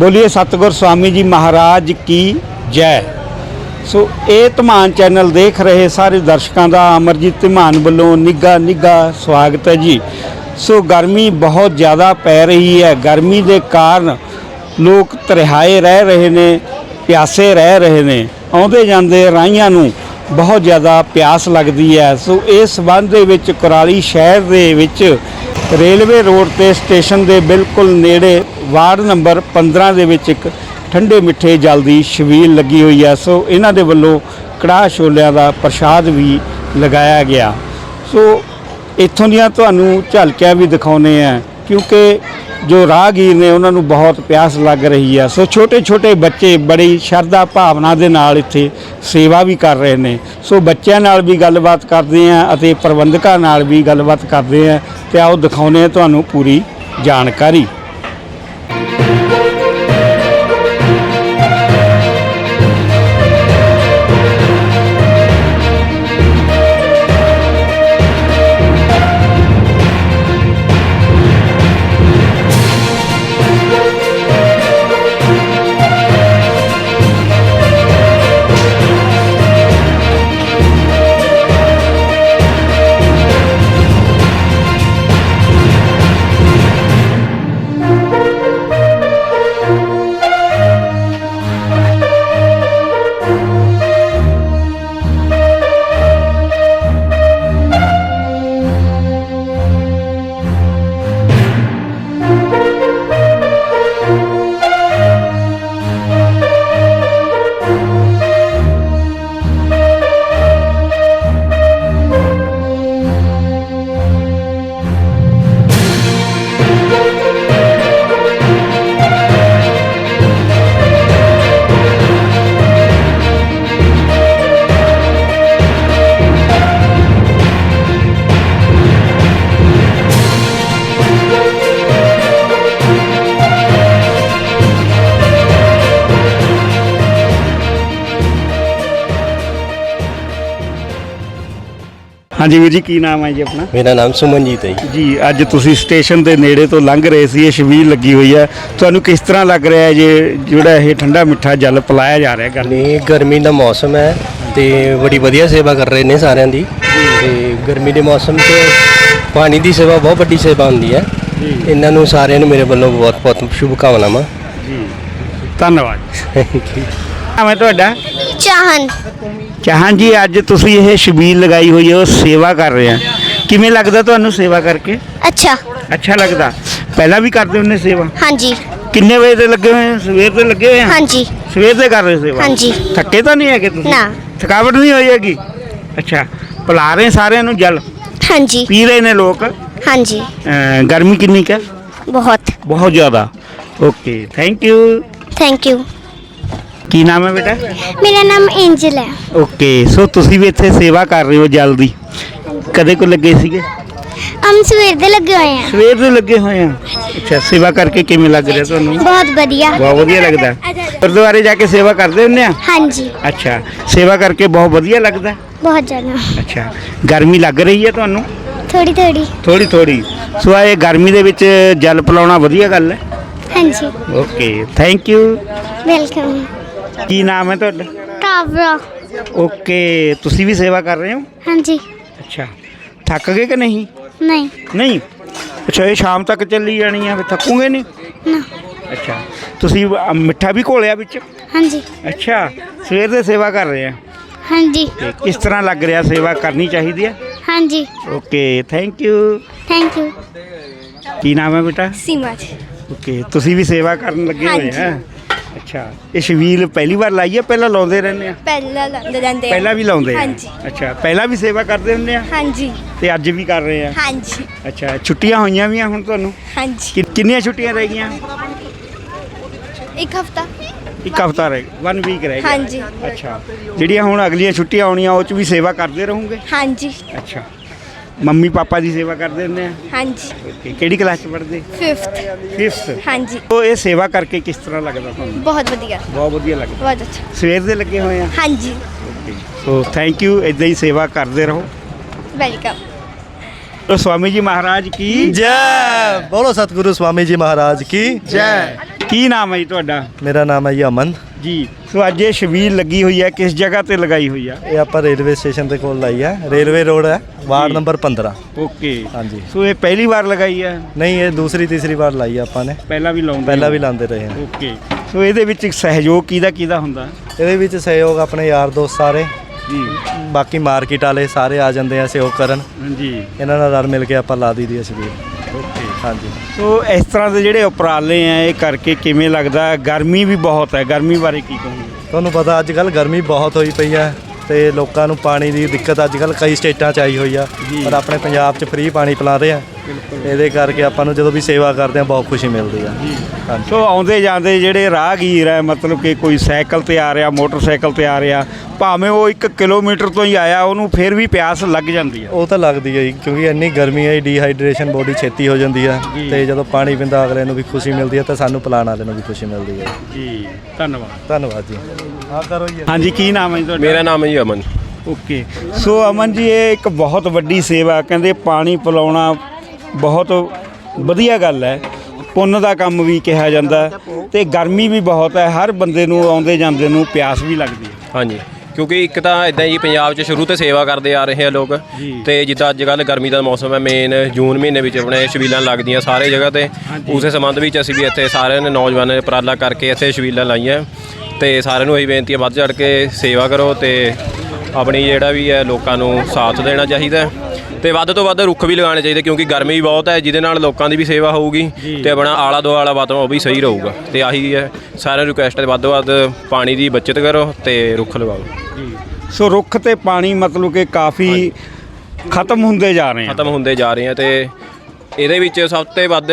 ਬੋਲੀਏ ਸਤਿਗੁਰ ਸਵਾਮੀ ਜੀ ਮਹਾਰਾਜ ਕੀ ਜੈ। ਸੋ ਇਹ ਧਮਾਨ ਚੈਨਲ ਦੇਖ ਰਹੇ ਸਾਰੇ ਦਰਸ਼ਕਾਂ ਦਾ ਅਮਰਜੀਤ ਧਮਾਨ ਵੱਲੋਂ ਨਿੱਘਾ ਨਿੱਘਾ ਸਵਾਗਤ ਹੈ ਜੀ। ਸੋ ਗਰਮੀ ਬਹੁਤ ਜ਼ਿਆਦਾ ਪੈ ਰਹੀ ਹੈ। ਗਰਮੀ ਦੇ ਕਾਰਨ ਲੋਕ ਤਰਹਾਏ ਰਹਿ ਰਹੇ ਨੇ, ਪਿਆਸੇ ਰਹਿ ਰਹੇ ਨੇ। ਆਉਂਦੇ ਜਾਂਦੇ ਰਾਹੀਆਂ ਨੂੰ ਬਹੁਤ ਜ਼ਿਆਦਾ ਪਿਆਸ ਲੱਗਦੀ ਹੈ। ਸੋ ਇਸ ਸੰਬੰਧ ਦੇ ਵਿੱਚ ਕੁਰਾਲੀ ਸ਼ਹਿਰ ਦੇ ਵਿੱਚ ਰੇਲਵੇ ਰੋਡ ਤੇ ਸਟੇਸ਼ਨ ਦੇ ਬਿਲਕੁਲ ਨੇੜੇ ਵਾਰਡ ਨੰਬਰ 15 ਦੇ ਵਿੱਚ ਇੱਕ ਠੰਡੇ ਮਿੱਠੇ ਜਲ ਦੀ ਛਬੀਲ ਲੱਗੀ ਹੋਈ ਹੈ। ਸੋ ਇਹਨਾਂ ਦੇ ਵੱਲੋਂ ਕੜਾਹ ਛੋਲਿਆਂ ਦਾ ਪ੍ਰਸ਼ਾਦ ਵੀ ਲਗਾਇਆ ਗਿਆ। ਸੋ ਇੱਥੋਂ ਦੀਆਂ ਤੁਹਾਨੂੰ ਝਲਕਿਆਂ ਵੀ ਦਿਖਾਉਨੇ ਆ ਕਿਉਂਕਿ ਜੋ ਰਾਹਗੀਰ ਨੇ ਉਹਨਾਂ ਨੂੰ ਬਹੁਤ ਪਿਆਸ ਲੱਗ ਰਹੀ ਆ। ਸੋ ਛੋਟੇ ਛੋਟੇ ਬੱਚੇ ਬੜੀ ਸ਼ਰਧਾ ਭਾਵਨਾ ਦੇ ਨਾਲ ਇੱਥੇ ਸੇਵਾ ਵੀ ਕਰ ਰਹੇ ਨੇ। ਸੋ ਬੱਚਿਆਂ ਨਾਲ ਵੀ ਗੱਲਬਾਤ ਕਰਦੇ ਆ ਅਤੇ ਪ੍ਰਬੰਧਕਾਂ ਨਾਲ ਵੀ ਗੱਲਬਾਤ ਕਰਦੇ ਆ। ਤੇ ਆਓ ਦਿਖਾਉਨੇ ਆ ਤੁਹਾਨੂੰ ਪੂਰੀ ਜਾਣਕਾਰੀ। ਹਾਂਜੀ ਵੀਰ ਜੀ ਕੀ ਨਾਮ ਹੈ ਜੀ ਆਪਣਾ? ਮੇਰਾ ਨਾਮ ਸੁਮਨਜੀਤ ਹੈ ਜੀ। ਜੀ ਅੱਜ ਤੁਸੀਂ ਸਟੇਸ਼ਨ ਦੇ ਨੇੜੇ ਤੋਂ ਲੰਘ ਰਹੇ ਸੀ ਇਹ ਛਬੀਲ ਲੱਗੀ ਹੋਈ ਹੈ। ਤੁਹਾਨੂੰ ਕਿਸ ਤਰ੍ਹਾਂ ਲੱਗ ਰਿਹਾ ਹੈ ਜੇ ਜਿਹੜਾ ਇਹ ਠੰਡਾ ਮਿੱਠਾ ਜਲ ਪਿਲਾਇਆ ਜਾ ਰਿਹਾ ਗੱਲ ਨਹੀਂ ਗਰਮੀ ਦਾ ਮੌਸਮ ਹੈ ਤੇ ਬੜੀ ਵਧੀਆ ਸੇਵਾ ਕਰ ਰਹੇ ਨੇ ਸਾਰਿਆਂ ਦੀ। ਤੇ ਗਰਮੀ ਦੇ ਮੌਸਮ 'ਚ ਪਾਣੀ ਦੀ ਸੇਵਾ ਬਹੁਤ ਵੱਡੀ ਸੇਵਾ ਹੁੰਦੀ ਹੈ। ਇਹਨਾਂ ਨੂੰ ਸਾਰਿਆਂ ਨੂੰ ਮੇਰੇ ਵੱਲੋਂ ਬਹੁਤ ਬਹੁਤ ਸ਼ੁਭ ਕਾਮਨਾਵਾਂ ਜੀ। ਧੰਨਵਾਦ। ਨਾਮ ਹੈ ਤੁਹਾਡਾ? ਚਾਹਨ। ਚਾਹਾਂ ਜੀ ਅੱਜ ਤੁਸੀਂ ਇਹ ਛਬੀਲ ਲਗਾਈ ਹੋਈ ਹੈ ਉਹ ਸੇਵਾ ਕਰ ਰਹੇ ਆ। ਕਿਵੇਂ ਲੱਗਦਾ ਤੁਹਾਨੂੰ ਸੇਵਾ ਕਰਕੇ? ਅੱਛਾ। ਅੱਛਾ ਲੱਗਦਾ। ਪਹਿਲਾਂ ਵੀ ਕਰਦੇ ਹੁੰਦੇ ਸੇਵਾ? ਹਾਂਜੀ। ਕਿੰਨੇ ਵਜੇ ਤੇ ਲੱਗੇ ਹੋਏ ਆ? ਸਵੇਰ ਦੇ ਲੱਗੇ ਹੋਏ ਆ? ਹਾਂਜੀ। ਸਵੇਰ ਦੇ ਕਰ ਰਹੇ ਸੇਵਾ? ਹਾਂਜੀ। ਥੱਕੇ ਤਾਂ ਨਹੀਂ ਹੈਗੇ ਤੁਸੀਂ? ਨਾ। ਥਕਾਵਟ ਨਹੀਂ ਹੋਈ ਹੈਗੀ? ਅੱਛਾ। ਪਿਲਾ ਰਹੇ ਸਾਰਿਆਂ ਨੂੰ ਜਲ? ਹਾਂਜੀ। ਪੀ ਰਹੇ ਨੇ ਲੋਕ? ਹਾਂਜੀ। ਅਹ ਗਰਮੀ ਕਿੰਨੀ ਕੁ ਹੈ? ਬਹੁਤ। ਬਹੁਤ ਜ਼ਿਆਦਾ। Okay. Thank you. Thank you. ਕੀ ਨਾਮ ਹੈ ਬੇਟਾ? ਮੇਰਾ ਨਾਮ ਐਂਜਲ ਹੈ। ਓਕੇ ਸੋ ਤੁਸੀਂ ਵੀ ਇੱਥੇ ਸੇਵਾ ਕਰ ਰਹੇ ਹੋ ਜਲ ਦੀ ਕਦੇ ਕੋ ਲੱਗੇ ਸੀਗੇ? ਹਮ ਸਵੇਰ ਦੇ ਲੱਗੇ ਹੋਏ ਆ ਸਵੇਰ ਦੇ ਲੱਗੇ ਹੋਏ ਆ ਅੱਛਾ ਸੇਵਾ ਕਰਕੇ ਕਿਵੇਂ ਲੱਗ ਰਿਹਾ ਤੁਹਾਨੂੰ? ਬਹੁਤ ਵਧੀਆ। ਬਹੁਤ ਵਧੀਆ ਲੱਗਦਾ। ਗੁਰਦੁਆਰੇ ਜਾ ਕੇ ਸੇਵਾ ਕਰਦੇ ਹੁੰਦੇ ਆ? ਹਾਂਜੀ। ਅੱਛਾ ਸੇਵਾ ਕਰਕੇ ਬਹੁਤ ਵਧੀਆ ਲੱਗਦਾ? ਬਹੁਤ ਜ਼ਿਆਦਾ। ਅੱਛਾ ਗਰਮੀ ਲੱਗ ਰਹੀ ਹੈ ਤੁਹਾਨੂੰ? ਥੋੜੀ ਥੋੜੀ ਥੋੜੀ ਥੋੜੀ ਸੋ ਇਹ ਗਰਮੀ ਦੇ ਵਿੱਚ ਜਲ ਪਿਲਾਉਣਾ ਵਧੀਆ ਗੱਲ ਹੈ? ਹਾਂਜੀ। ਓਕੇ ਥੈਂਕ ਯੂ ਵੈਲਕਮ ਕੀ ਨਾਮ ਹੈ ਤੁਹਾਡਾ ਕਾਵਰਾ ਓਕੇ ਤੁਸੀਂ ਵੀ ਸੇਵਾ ਕਰ ਰਹੇ ਹੋ ਹਾਂਜੀ ਅੱਛਾ ਥੱਕ ਗਏ ਕਿ ਨਹੀਂ ਨਹੀਂ ਨਹੀਂ ਅੱਛਾ ਇਹ ਸ਼ਾਮ ਤੱਕ ਚੱਲੀ ਜਾਣੀ ਆ ਫਿਰ ਥੱਕੂਗੇ ਨਹੀਂ ਨਾ ਅੱਛਾ ਤੁਸੀਂ ਅ, ਮਿੱਠਾ ਵੀ ਘੋਲਿਆ ਵਿੱਚ ਹਾਂਜੀ ਅੱਛਾ ਸਵੇਰ ਦੇ ਸੇਵਾ ਕਰ ਰਹੇ ਆ ਹਾਂਜੀ ਤੇ ਕਿਸ ਤਰ੍ਹਾਂ ਲੱਗ ਰਿਹਾ ਸੇਵਾ ਕਰਨੀ ਚਾਹੀਦੀ ਹੈ ਹਾਂਜੀ okay thank you thank you ਕੀ ਨਾਮ ਹੈ ਬੇਟਾ ਸੀਮਾ ਜੀ ਓਕੇ ਤੁਸੀਂ ਵੀ ਸੇਵਾ ਕਰਨ ਲੱਗੇ ਹੋਏ ਆ ਅੱਛਾ ਇਹ ਸ਼ਵੀਲ ਪਹਿਲੀ ਵਾਰ ਲਾਈ ਹੈ ਪਹਿਲਾਂ ਲਾਉਂਦੇ ਰਹਿੰਦੇ ਆ? ਪਹਿਲਾਂ ਲੰਦੇ ਜਾਂਦੇ ਪਹਿਲਾਂ ਵੀ ਲਾਉਂਦੇ ਆ? ਹਾਂਜੀ। ਅੱਛਾ ਪਹਿਲਾਂ ਵੀ ਸੇਵਾ ਕਰਦੇ ਹੁੰਦੇ ਆ? ਹਾਂਜੀ। ਤੇ ਅੱਜ ਵੀ ਕਰ ਰਹੇ ਆ? ਹਾਂਜੀ। ਅੱਛਾ ਛੁੱਟੀਆਂ ਹੋਈਆਂ ਵੀ ਆ ਹੁਣ ਤੁਹਾਨੂੰ? ਹਾਂਜੀ। ਕਿ- ਕਿੰਨੀਆਂ ਛੁੱਟੀਆਂ ਰਹਿ ਗਈਆਂ? ਇੱਕ ਹਫਤਾ। ਇੱਕ ਹਫਤਾ ਰਹਿ ਗਿਆ 1 ਵੀਕ ਰਹਿ ਗਿਆ। ਹਾਂਜੀ। ਅੱਛਾ ਜਿਹੜੀਆਂ ਹੁਣ ਅਗਲੀਆਂ ਛੁੱਟੀਆਂ ਆਉਣੀਆਂ ਉਹ ਚ ਵੀ ਸੇਵਾ ਕਰਦੇ ਰਹੋਗੇ? ਹਾਂਜੀ। ਅੱਛਾ। ਮੰਮੀ ਪਾਪਾ ਦੀ ਸੇਵਾ ਕਰਦੇ ਹੁੰਦੇ ਆ ਹਾਂਜੀ ਓਕੇ ਕਿਹੜੀ ਕਲਾਸ ਚ ਪੜ੍ਹਦੇ 5th 5th ਹਾਂਜੀ ਉਹ ਇਹ ਸੇਵਾ ਕਰਕੇ ਕਿਸ ਤਰ੍ਹਾਂ ਲੱਗਦਾ ਤੁਹਾਨੂੰ ਬਹੁਤ ਵਧੀਆ ਬਹੁਤ ਵਧੀਆ ਲੱਗਦਾ ਬਹੁਤ ਅੱਛਾ ਸਵੇਰ ਦੇ ਲੱਗੇ ਹੋਏ ਆ ਹਾਂਜੀ ਸੋ ਥੈਂਕ ਯੂ ਇਦਾਂ ਹੀ ਸੇਵਾ ਕਰਦੇ ਰਹੋ ਵੈਲਕਮ तो स्वामी जी महाराज की जय बोलो सतगुरु स्वामी जी महाराज की जय ਕੀ ਨਾਮ ਹੈ ਜੀ ਤੁਹਾਡਾ ਮੇਰਾ ਨਾਮ ਹੈ ਜੀ ਅਮਨ ਜੀ। ਸੋ ਅੱਜ ਇਹ ਛਬੀਲ ਲੱਗੀ ਹੋਈ ਹੈ ਕਿਸ ਜਗ੍ਹਾ ਤੇ ਲਗਾਈ ਹੋਈ ਆ? ਇਹ ਆਪਾਂ ਰੇਲਵੇ ਸਟੇਸ਼ਨ ਦੇ ਕੋਲ ਲਾਈ ਹੈ। ਰੇਲਵੇ ਰੋਡ ਹੈ ਵਾਰਡ ਜੀ। Number 15 okay. ਹਾਂਜੀ। ਸੋ ਇਹ ਪਹਿਲੀ ਵਾਰ ਲਗਾਈ ਹੈ? ਨਹੀਂ ਇਹ ਦੂਸਰੀ ਤੀਸਰੀ ਵਾਰ ਲਾਈ ਹੈ ਆਪਾਂ ਨੇ। ਪਹਿਲਾਂ ਵੀ ਲਾਉਂਦੇ ਪਹਿਲਾਂ ਹੋ? ਵੀ ਲਾਉਂਦੇ ਰਹੇ ਹਾਂ। ਓਕੇ। ਸੋ ਇਹਦੇ ਵਿੱਚ ਸਹਿਯੋਗ ਕਿਹਦਾ ਕਿਹਦਾ ਹੁੰਦਾ? ਇਹਦੇ ਵਿੱਚ ਸਹਿਯੋਗ ਆਪਣੇ ਯਾਰ ਦੋਸਤ ਸਾਰੇ। ਜੀ। ਬਾਕੀ ਮਾਰਕੀਟ ਵਾਲੇ ਸਾਰੇ ਆ ਜਾਂਦੇ ਆ ਸਹਿਯੋਗ ਕਰਨ। ਹਾਂਜੀ ਇਹਨਾਂ ਨਾਲ ਰਲ ਮਿਲ ਕੇ ਆਪਾਂ ਲਾ ਦਈਦੀ ਹੈ ਸ਼ਬੀਲ। ਹਾਂਜੀ। ਸੋ ਇਸ ਤਰ੍ਹਾਂ ਦੇ ਜਿਹੜੇ ਉਪਰਾਲੇ ਆ ਇਹ ਕਰਕੇ ਕਿਵੇਂ ਲੱਗਦਾ? ਗਰਮੀ ਵੀ ਬਹੁਤ ਹੈ। ਗਰਮੀ ਬਾਰੇ ਕੀ ਕਹੋਗੇ? ਤੁਹਾਨੂੰ ਪਤਾ ਅੱਜ ਕੱਲ ਗਰਮੀ ਬਹੁਤ ਹੋਈ ਪਈ ਹੈ ਤੇ ਲੋਕਾਂ ਨੂੰ ਪਾਣੀ ਦੀ ਦਿੱਕਤ ਅੱਜ ਕੱਲ ਕਈ ਸਟੇਟਾਂ 'ਚ ਆਈ ਹੋਈ ਆ। ਪਰ ਆਪਣੇ ਪੰਜਾਬ 'ਚ ਫ੍ਰੀ ਪਾਣੀ ਪਿਲਾ ਰਹੇ ਆ। ਇਹਦੇ ਕਰਕੇ ਆਪਾਂ ਨੂੰ ਜਦੋਂ ਵੀ ਸੇਵਾ ਕਰਦੇ ਆ ਬਹੁਤ ਖੁਸ਼ੀ ਮਿਲਦੀ ਆ। ਹਾਂਜੀ। ਸੋ ਆਉਂਦੇ ਜਾਂਦੇ ਜਿਹੜੇ ਰਾਹਗੀਰ ਹੈ ਮਤਲਬ ਕਿ ਕੋਈ ਸਾਈਕਲ ਤੇ ਆ ਰਿਹਾ ਮੋਟਰਸਾਈਕਲ ਤੇ ਆ ਰਿਹਾ ਭਾਵੇਂ ਉਹ 1 ਕਿਲੋਮੀਟਰ ਤੋਂ ਹੀ ਆਇਆ ਉਹਨੂੰ ਫਿਰ ਵੀ ਪਿਆਸ ਲੱਗ ਜਾਂਦੀ ਹੈ ਉਹ ਤਾਂ ਲੱਗਦੀ ਹੈ ਜੀ, ਕਿਉਂਕਿ ਇੰਨੀ ਗਰਮੀ ਹੈ ਡੀਹਾਈਡਰੇਸ਼ਨ ਬੋਡੀ ਛੇਤੀ ਹੋ ਜਾਂਦੀ ਆ ਜੀ। ਤੇ ਜਦੋਂ ਪਾਣੀ ਪੀਂਦਾ ਅਗਲੇ ਨੂੰ ਵੀ ਖੁਸ਼ੀ ਮਿਲਦੀ ਹੈ ਤੇ ਸਾਨੂੰ ਪਿਲਾਉਣ ਵਾਲੇ ਨੂੰ ਵੀ ਖੁਸ਼ੀ ਮਿਲਦੀ ਹੈ ਜੀ ਧੰਨਵਾਦ। ਧੰਨਵਾਦ ਜੀ। ਆ ਕਰੋ ਜੀ। ਹਾਂਜੀ ਕੀ ਨਾਮ ਹੈ ਜੀ ਤੁਹਾਡਾ? ਮੇਰਾ ਨਾਮ ਹੈ ਜੀ ਅਮਨ। ਓਕੇ। ਸੋ ਅਮਨ ਜੀ ਇਹ ਇੱਕ ਬਹੁਤ ਵੱਡੀ ਸੇਵਾ ਕਹਿੰਦੇ ਪਾਣੀ ਪਿਲਾਉਣਾ ਬਹੁਤ ਵਧੀਆ ਗੱਲ ਹੈ। ਪੁੰਨ ਦਾ ਕੰਮ ਵੀ ਕਿਹਾ ਜਾਂਦਾ ਹੈ ਤੇ ਗਰਮੀ ਵੀ ਬਹੁਤ ਹੈ। ਹਰ ਬੰਦੇ ਨੂੰ ਆਉਂਦੇ ਜਾਂਦੇ ਨੂੰ ਪਿਆਸ ਵੀ ਲੱਗਦੀ ਹੈ। ਹਾਂਜੀ ਕਿਉਂਕਿ ਇੱਕ ਤਾਂ ਇਦਾਂ ਹੀ ਪੰਜਾਬ 'ਚ ਸ਼ੁਰੂ ਤੋਂ ਸੇਵਾ ਕਰਦੇ ਆ ਰਹੇ ਆ ਲੋਕ। ਤੇ ਜਿੱਦਾਂ ਅੱਜ ਕੱਲ ਗਰਮੀ ਦਾ ਮੌਸਮ ਹੈ ਮੇਨ ਜੂਨ ਮਹੀਨੇ ਵਿੱਚ ਆਪਣੇ ਛਬੀਲਾਂ ਲੱਗਦੀਆਂ ਸਾਰੇ ਜਗ੍ਹਾ ਤੇ। ਉਸੇ ਸੰਬੰਧ ਵਿੱਚ ਅਸੀਂ ਵੀ ਇੱਥੇ ਸਾਰਿਆਂ ਨੇ ਨੌਜਵਾਨਾਂ ਨੇ ਉਪਰਾਲਾ ਕਰਕੇ ਇੱਥੇ ਛਬੀਲਾਂ ਲਾਈਆਂ। ਤੇ ਸਾਰਿਆਂ ਨੂੰ ਇਹੀ ਬੇਨਤੀ ਹੈ ਵੱਧ ਚੜ ਕੇ ਸੇਵਾ ਕਰੋ ਤੇ ਆਪਣੀ ਜਿਹੜਾ ਵੀ ਹੈ ਲੋਕਾਂ ਨੂੰ ਸਾਥ ਦੇਣਾ ਚਾਹੀਦਾ ਤੇ ਵੱਧ ਤੋਂ ਵੱਧ ਰੁੱਖ ਵੀ ਲਗਾਉਣੇ ਚਾਹੀਦੇ ਕਿਉਂਕਿ ਗਰਮੀ ਵੀ ਬਹੁਤ ਹੈ ਜਿਹਦੇ ਨਾਲ ਲੋਕਾਂ ਦੀ ਵੀ ਸੇਵਾ ਹੋਊਗੀ ਤੇ ਆਪਣਾ ਆਲਾ ਦੁਆਲਾ ਵਾਤਾਵਰਨ ਉਹ ਵੀ ਸਹੀ ਰਹੂਗਾ। ਤੇ ਆਹੀ ਹੈ ਸਾਰਿਆਂ ਨੂੰ ਰਿਕੁਐਸਟ ਹੈ ਵੱਧ ਤੋਂ ਵੱਧ ਪਾਣੀ ਦੀ ਬਚਤ ਕਰੋ ਤੇ ਰੁੱਖ ਲਗਾਓ। ਸੋ ਰੁੱਖ ਤੇ ਪਾਣੀ ਮਤਲਬ ਕਿ ਕਾਫੀ ਖਤਮ ਹੁੰਦੇ ਜਾ ਰਹੇ ਆ। ਖਤਮ ਹੁੰਦੇ ਜਾ ਰਹੇ ਆ ਤੇ ਇਹਦੇ ਵਿੱਚ ਸਭ ਤੋਂ ਵੱਧ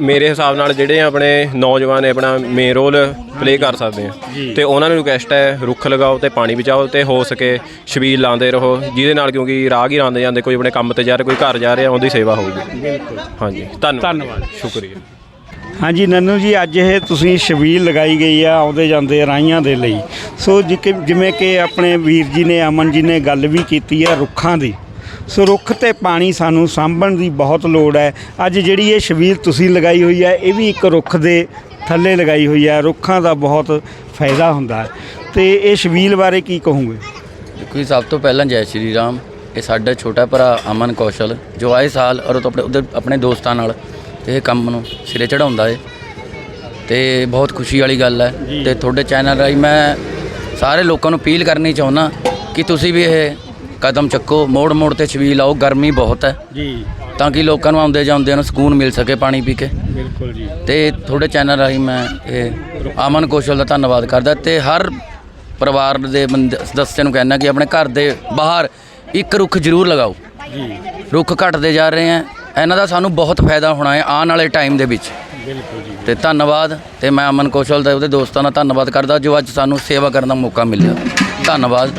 ਮੇਰੇ ਹਿਸਾਬ ਨਾਲ ਜਿਹੜੇ ਆਪਣੇ ਨੌਜਵਾਨ ਨੇ ਆਪਣਾ ਮੇਨ ਰੋਲ ਪਲੇ ਕਰ ਸਕਦੇ ਆ। ਤੇ ਉਹਨਾਂ ਨੂੰ ਰਿਕੁਐਸਟ ਹੈ ਰੁੱਖ ਲਗਾਓ ਤੇ ਪਾਣੀ ਬਚਾਓ ਤੇ ਹੋ ਸਕੇ ਛਬੀਲ ਲਾਉਂਦੇ ਰਹੋ ਜਿਹਦੇ ਨਾਲ ਕਿਉਂਕਿ ਰਾਹਗੀਰ ਆਉਂਦੇ ਜਾਂਦੇ ਕੋਈ ਆਪਣੇ ਕੰਮ ਤੇ ਜਾ ਰਿਹਾ ਕੋਈ ਘਰ ਜਾ ਰਿਹਾ ਉਹਦੀ ਸੇਵਾ ਹੋਊਗੀ। ਬਿਲਕੁਲ। ਹਾਂਜੀ ਧੰਨਵਾਦ। ਧੰਨਵਾਦ। ਸ਼ੁਕਰੀਆ। ਹਾਂਜੀ ਨੰਨੂ ਜੀ ਅੱਜ ਇਹ ਤੁਸੀਂ ਛਬੀਲ ਲਗਾਈ ਗਈ ਆ ਆਉਂਦੇ ਜਾਂਦੇ ਰਾਈਆਂ ਦੇ ਲਈ। ਸੋ ਜਿਵੇਂ ਕਿ ਆਪਣੇ ਵੀਰ ਜੀ ਨੇ ਅਮਨ ਜੀ ਨੇ ਗੱਲ ਵੀ ਕੀਤੀ ਹੈ ਰੁੱਖਾਂ ਦੀ। ਸੋ ਰੁੱਖ ਤੇ ਪਾਣੀ ਸਾਨੂੰ ਸਾਂਭਣ ਦੀ ਬਹੁਤ ਲੋੜ ਹੈ। ਅੱਜ ਜਿਹੜੀ ਇਹ ਛਬੀਲ ਤੁਸੀਂ ਲਗਾਈ ਹੋਈ ਹੈ ਇਹ ਵੀ ਇੱਕ ਰੁੱਖ ਦੇ ਥੱਲੇ ਲਗਾਈ ਹੋਈ ਹੈ। ਰੁੱਖਾਂ ਦਾ ਬਹੁਤ ਫਾਇਦਾ ਹੁੰਦਾ ਹੈ। ਤੇ ਇਹ ਛਬੀਲ ਬਾਰੇ ਕੀ ਕਹੋਗੇ? ਦੇਖੋ ਸਭ ਤੋਂ ਪਹਿਲਾਂ ਜੈ ਸ਼੍ਰੀ ਰਾਮ। ਇਹ ਸਾਡਾ ਛੋਟਾ ਭਰਾ ਅਮਨ ਕੌਸ਼ਲ ਜੋ ਆਏ ਸਾਲ ਔਰ ਆਪਣੇ ਉਧਰ ਆਪਣੇ ਦੋਸਤਾਂ ਨਾਲ ਇਹ ਕੰਮ ਨੂੰ ਸਿਰੇ ਚੜਾਉਂਦਾ ਏ। ਤੇ ਬਹੁਤ ਖੁਸ਼ੀ ਵਾਲੀ ਗੱਲ ਹੈ। ਤੇ ਤੁਹਾਡੇ ਚੈਨਲ ਰਾਹੀਂ ਮੈਂ ਸਾਰੇ ਲੋਕਾਂ ਨੂੰ ਅਪੀਲ ਕਰਨੀ ਚਾਹੁੰਦਾ ਕਿ ਤੁਸੀਂ ਵੀ ਇਹ ਕਦਮ ਚੱਕੋ ਮੋੜ ਮੋੜ ਤੇ ਛਬੀਲ ਆਓ ਗਰਮੀ ਬਹੁਤ ਹੈ। ਜੀ। ਤਾਂ ਕਿ ਲੋਕਾਂ ਨੂੰ ਆਉਂਦੇ ਜਾਂਦਿਆਂ ਨੂੰ ਸਕੂਨ ਮਿਲ ਸਕੇ ਪਾਣੀ ਪੀ ਕੇ। ਬਿਲਕੁਲ ਜੀ। ਤੇ ਤੁਹਾਡੇ ਚੈਨਲ ਰਾਹੀਂ ਮੈਂ ਇਹ ਅਮਨ ਕੌਸ਼ਲ ਦਾ ਧੰਨਵਾਦ ਕਰਦਾ ਤੇ ਹਰ ਪਰਿਵਾਰ ਦੇ ਬੰਦੇ ਸਦੱਸਿਆਂ ਨੂੰ ਕਹਿਣਾ ਕਿ ਆਪਣੇ ਘਰ ਦੇ ਬਾਹਰ ਇੱਕ ਰੁੱਖ ਜ਼ਰੂਰ ਲਗਾਓ। ਜੀ। ਰੁੱਖ ਘਟਦੇ ਜਾ ਰਹੇ ਹੈ। ਇਹਨਾਂ ਦਾ ਸਾਨੂੰ ਬਹੁਤ ਫਾਇਦਾ ਹੋਣਾ ਹੈ ਆਉਣ ਵਾਲੇ ਟਾਈਮ ਦੇ ਵਿੱਚ। ਬਿਲਕੁਲ ਜੀ। ਤੇ ਧੰਨਵਾਦ। ਤੇ ਮੈਂ ਅਮਨ ਕੌਸ਼ਲ ਦਾ ਉਹਦੇ ਦੋਸਤਾਂ ਦਾ ਧੰਨਵਾਦ ਕਰਦਾ ਜੋ ਅੱਜ ਸਾਨੂੰ ਸੇਵਾ ਕਰਨ ਦਾ ਮੌਕਾ ਮਿਲਿਆ। ਧੰਨਵਾਦ।